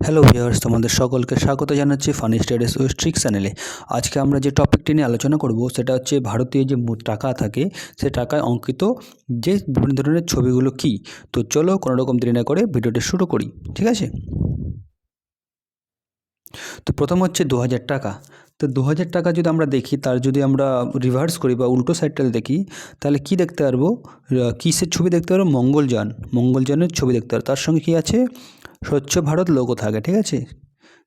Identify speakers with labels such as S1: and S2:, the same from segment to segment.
S1: Hello viewers তোমাদের সকলকে স্বাগত জানাচ্ছি ফানি স্টাডিস ও ট্রিক চ্যানেলে আজকে আমরা যে টপিকটি নিয়ে আলোচনা করব, সেটা হচ্ছে ভারতীয় যে টাকা থাকে, সে টাকায় অঙ্কিত যে বিভিন্ন ধরনের ছবিগুলো কি। তো চলো কোনো রকম দেরি না করে ভিডিওটি শুরু করি, ঠিক আছে? তো প্রথম হচ্ছে দু হাজার টাকা। তো দু হাজার টাকা যদি আমরা দেখি, তার যদি আমরা রিভার্স করি বা উল্টো সাইডটা দেখি, তাহলে কি দেখতে পারব? কিসের ছবি দেখতে পারব? মঙ্গলযান। মঙ্গলযানের ছবি দেখতে পারব। তার সঙ্গে কি আছে? স্বচ্ছ ভারত লোগো থাকে, ঠিক আছে?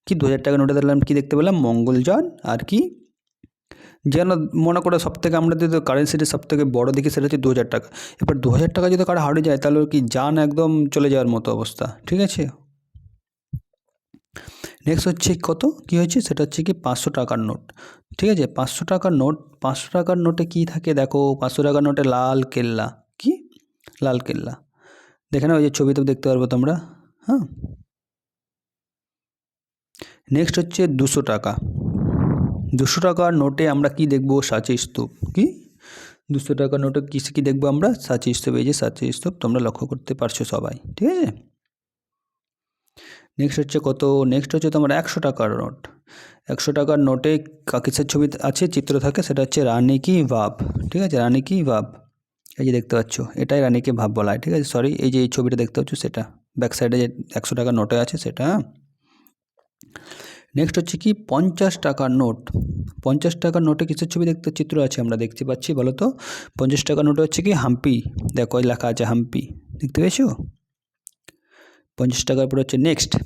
S1: কি দু হাজার টাকা নোটে দেখলাম, কি দেখতে পেলাম? মঙ্গলযান আর কি? যেন মনে করে সব থেকে আমরা যদি কারেন্সিটা সব থেকে বড়ো দেখি, সেটা হচ্ছে দু হাজার টাকা। এবার দু হাজার টাকা যদি কারও হারিয়ে যায়, তাহলে কি যান একদম চলে যাওয়ার মতো অবস্থা, ঠিক আছে? নেক্সট হচ্ছে কত? কী হয়েছে সেটা হচ্ছে কি পাঁচশো টাকার নোট, ঠিক আছে? পাঁচশো টাকার নোট, পাঁচশো টাকার নোটে কি থাকে দেখো? পাঁচশো টাকার নোটে লাল কেল্লা, কি? লাল কেল্লা। দেখে না ওই যে ছবিতে দেখতে পারব তোমরা। হ্যাঁ। নেক্সট হচ্ছে দুশো টাকা। দুশো টাকার নোটে আমরা কি দেখব? সাঁচি স্তূপ। কি? দুশো টাকার নোটে কী কী দেখব আমরা? সাঁচি স্তূপ এই যে সাঁচি স্তূপ, তোমরা লক্ষ্য করতে পারছ সবাই। ঠিক আছে? নেক্সট হচ্ছে কত? নেক্সট হচ্ছে তোমার একশো টাকার নোট একশো টাকার নোটে কাকিসের ছবি আছে? চিত্র থাকে, সেটা হচ্ছে রানী কি ভাব। ঠিক আছে? রানী কি ভাব। এই যে দেখতে পাচ্ছ, এটাই রানী কি ভাব বলা হয়। ঠিক আছে? সরি এই যে এই ছবিটা দেখতে পাচ্ছ, সেটা। ব্যাক সাইডে যে একশো টাকার নোটে আছে সেটা। নেক্সট হচ্ছে কি, পঞ্চাশ টাকার নোট। পঞ্চাশ টাকার নোটে কিসের ছবি দেখতে, চিত্র আছে আমরা দেখতে পাচ্ছি, বলো তো? পঞ্চাশ টাকার নোটে হচ্ছে কি, হাম্পি। দেখো লেখা আছে হাম্পি। দেখতে পেয়েছ? পঞ্চাশ টাকার পরে হচ্ছে নেক্সট।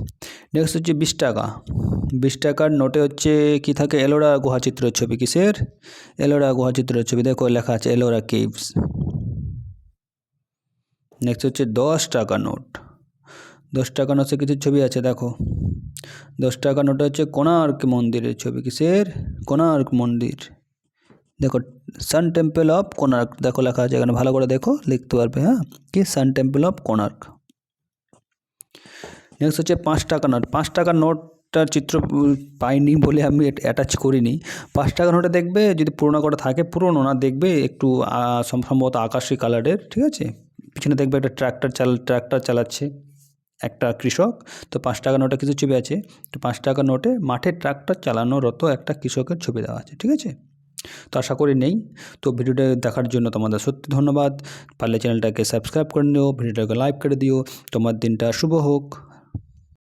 S1: নেক্সট হচ্ছে বিশ টাকা। বিশ টাকার নোটে হচ্ছে কি থাকে, এলোরা গুহা চিত্রের ছবি কিসের? এলোরা গুহা চিত্রের ছবি। দেখো লেখা আছে, এলোরা কেভস। নেক্সট হচ্ছে দশ টাকা নোট। দশ টাকা নোটে কিছু ছবি আছে, দেখো। দশ টাকা নোটে হচ্ছে কোণার্ক মন্দিরের ছবি। কিসের? কোণার্ক মন্দির। দেখো সান টেম্পল অফ কোণার্ক, দেখো লেখা আছে এখানে, ভালো করে দেখো, লিখতে পারবে হ্যাঁ? কি? Sun temple of Konark. Next হচ্ছে পাঁচ টাকা নোট পাঁচ টাকার নোটটার চিত্র পাইনি বলে আমি অ্যাটাচ করিনি। পাঁচ টাকা নোটে দেখবে, যদি পুরোনো করে থাকে, পুরোনো না, দেখবে একটু সম্ভবত আকাশি কালারের ঠিক আছে? পিছনে দেখবে একটা ট্র্যাক্টর চাল ট্র্যাক্টর চালাচ্ছে। একটা কৃষক, তো পাঁচ টাকা নোটে কিছু ছবি আছে, তো পাঁচ টাকা নোটে মাঠে ট্রাক্টর চালানোরত একটা কৃষকের ছবি দেওয়া আছে, ঠিক আছে? তো আশা করি নেই। তো ভিডিওটা দেখার জন্য তোমাদের সত্যি ধন্যবাদ। পারলে চ্যানেলটাকে সাবস্ক্রাইব করে নিও, ভিডিওটাকে লাইক করে দিও। তোমার দিনটা শুভ হোক।